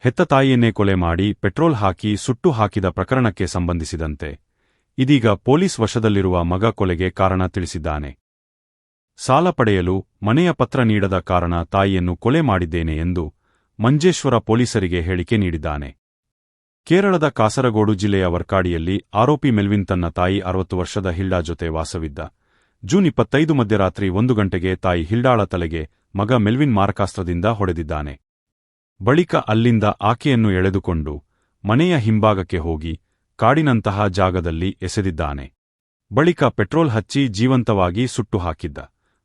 ಹೆತ್ತ ತಾಯಿಯನ್ನೇ ಕೊಲೆ ಮಾಡಿ ಪೆಟ್ರೋಲ್ ಹಾಕಿ ಸುಟ್ಟು ಹಾಕಿದ ಪ್ರಕರಣಕ್ಕೆ ಸಂಬಂಧಿಸಿದಂತೆ. ಇದೀಗ ಪೊಲೀಸ್ ವಶದಲ್ಲಿರುವ ಮಗ ಕೊಲೆಗೆ ಕಾರಣ ತಿಳಿಸಿದ್ದಾನೆ. ಸಾಲ ಪಡೆಯಲು ಮನೆಯ ಪತ್ರ ನೀಡದ ಕಾರಣ ತಾಯಿಯನ್ನು ಕೊಲೆ ಮಾಡಿದ್ದೇನೆ ಎಂದು ಮಂಜೇಶ್ವರ ಪೊಲೀಸರಿಗೆ ಹೇಳಿಕೆ ನೀಡಿದ್ದಾನೆ. ಕೇರಳದ ಕಾಸರಗೋಡು ಜಿಲ್ಲೆಯ ವರ್ಕಾಡಿಯಲ್ಲಿ ಆರೋಪಿ ಮೆಲ್ವಿನ್ ತನ್ನ ತಾಯಿ ಅರವತ್ತು ವರ್ಷದ ಹಿಲ್ಡಾ ಜೊತೆ ವಾಸವಿದ್ದ. ಜೂನ್ ಇಪ್ಪತ್ತೈದು ಮಧ್ಯರಾತ್ರಿ ಒಂದು ಗಂಟೆಗೆ ತಾಯಿ ಹಿಲ್ಡಾಳ ತಲೆಗೆ ಮಗ ಮೆಲ್ವಿನ್ ಮಾರಕಾಸ್ತ್ರದಿಂದ ಹೊಡೆದಿದ್ದಾನೆ. ಬಳಿಕ ಅಲ್ಲಿಂದ ಆಕೆಯನ್ನು ಎಳೆದುಕೊಂಡು ಮನೆಯ ಹಿಂಭಾಗಕ್ಕೆ ಹೋಗಿ ಕಾಡಿನಂತಹ ಜಾಗದಲ್ಲಿ ಎಸೆದಿದ್ದಾನೆ. ಬಳಿಕ ಪೆಟ್ರೋಲ್ ಹಚ್ಚಿ ಜೀವಂತವಾಗಿ ಸುಟ್ಟು ಹಾಕಿದ್ದ.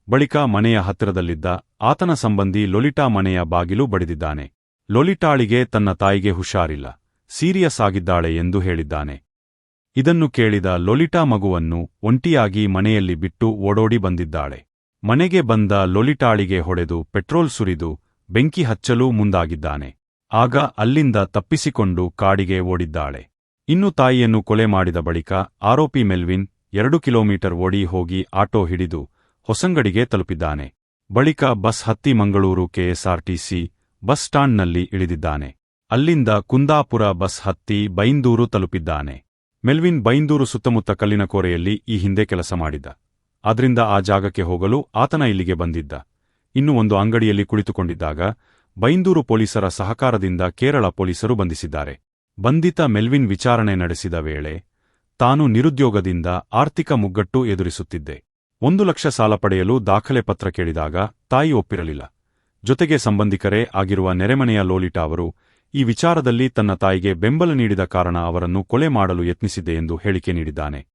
ಬಳಿಕ ಮನೆಯ ಹತ್ತಿರದಲ್ಲಿದ್ದ ಆತನ ಸಂಬಂಧಿ ಲೊಲಿಟಾ ಮನೆಯ ಬಾಗಿಲು ಬಡಿದಿದ್ದಾನೆ. ಲೊಲಿಟಾಳಿಗೆ ತನ್ನ ತಾಯಿಗೆ ಹುಷಾರಿಲ್ಲ. ಸೀರಿಯಸ್ ಆಗಿದ್ದಾಳೆ ಎಂದು ಹೇಳಿದ್ದಾನೆ. ಇದನ್ನು ಕೇಳಿದ ಲೊಲಿಟಾ ಮಗುವನ್ನು ಒಂಟಿಯಾಗಿ ಮನೆಯಲ್ಲಿ ಬಿಟ್ಟು ಓಡೋಡಿ ಬಂದಿದ್ದಾಳೆ. ಮನೆಗೆ ಬಂದ ಲೊಲಿಟಾಳಿಗೆ ಹೊಡೆದು ಪೆಟ್ರೋಲ್ ಸುರಿದು ಬೆಂಕಿ ಹಚ್ಚಲು ಮುಂದಾಗಿದ್ದಾನೆ. ಆಗ ಅಲ್ಲಿಂದ ತಪ್ಪಿಸಿಕೊಂಡು ಕಾಡಿಗೆ ಓಡಿದ್ದಾಳೆ. ಇನ್ನು ತಾಯಿಯನ್ನು ಕೊಲೆ ಮಾಡಿದ ಬಳಿಕ ಆರೋಪಿ ಮೆಲ್ವಿನ್ ಎರಡು ಕಿಲೋಮೀಟರ್ ಓಡಿ ಹೋಗಿ ಆಟೋ ಹಿಡಿದು ಹೊಸಂಗಡಿಗೆ ತಲುಪಿದ್ದಾನೆ. ಬಳಿಕ ಬಸ್ ಹತ್ತಿ ಮಂಗಳೂರು ಕೆಎಸ್ಆರ್ಟಿಸಿ ಬಸ್ ಸ್ಟಾಂಡ್ನಲ್ಲಿ ಇಳಿದಿದ್ದಾನೆ. ಅಲ್ಲಿಂದ ಕುಂದಾಪುರ ಬಸ್ ಹತ್ತಿ ಬೈಂದೂರು ತಲುಪಿದ್ದಾನೆ. ಮೆಲ್ವಿನ್ ಬೈಂದೂರು ಸುತ್ತಮುತ್ತ ಕಲ್ಲಿನ ಕೋರೆಯಲ್ಲಿ ಈ ಹಿಂದೆ ಕೆಲಸ ಮಾಡಿದ್ದ. ಆದ್ರಿಂದ ಆ ಜಾಗಕ್ಕೆ ಹೋಗಲು ಆತನ ಇಲ್ಲಿಗೆ ಬಂದಿದ್ದ. ಇನ್ನು ಒಂದು ಅಂಗಡಿಯಲ್ಲಿ ಕುಳಿತುಕೊಂಡಿದ್ದಾಗ ಬೈಂದೂರು ಪೊಲೀಸರ ಸಹಕಾರದಿಂದ ಕೇರಳ ಪೊಲೀಸರು ಬಂಧಿಸಿದ್ದಾರೆ. ಬಂಧಿತ ಮೆಲ್ವಿನ್ ವಿಚಾರಣೆ ನಡೆಸಿದ ವೇಳೆ ತಾನು ನಿರುದ್ಯೋಗದಿಂದ ಆರ್ಥಿಕ ಮುಗ್ಗಟ್ಟು ಎದುರಿಸುತ್ತಿದ್ದೆ. ಒಂದು ಲಕ್ಷ ಸಾಲ ಪಡೆಯಲು ದಾಖಲೆ ಪತ್ರ ಕೇಳಿದಾಗ ತಾಯಿ ಒಪ್ಪಿರಲಿಲ್ಲ. ಜೊತೆಗೆ ಸಂಬಂಧಿಕರೇ ಆಗಿರುವ ನೆರೆಮನೆಯ ಲೋಲಿಟಾ ಅವರು ಈ ವಿಚಾರದಲ್ಲಿ ತನ್ನ ತಾಯಿಗೆ ಬೆಂಬಲ ನೀಡಿದ ಕಾರಣ ಅವರನ್ನು ಕೊಲೆ ಮಾಡಲು ಯತ್ನಿಸಿದೆ ಎಂದು ಹೇಳಿಕೆ ನೀಡಿದ್ದಾನೆ.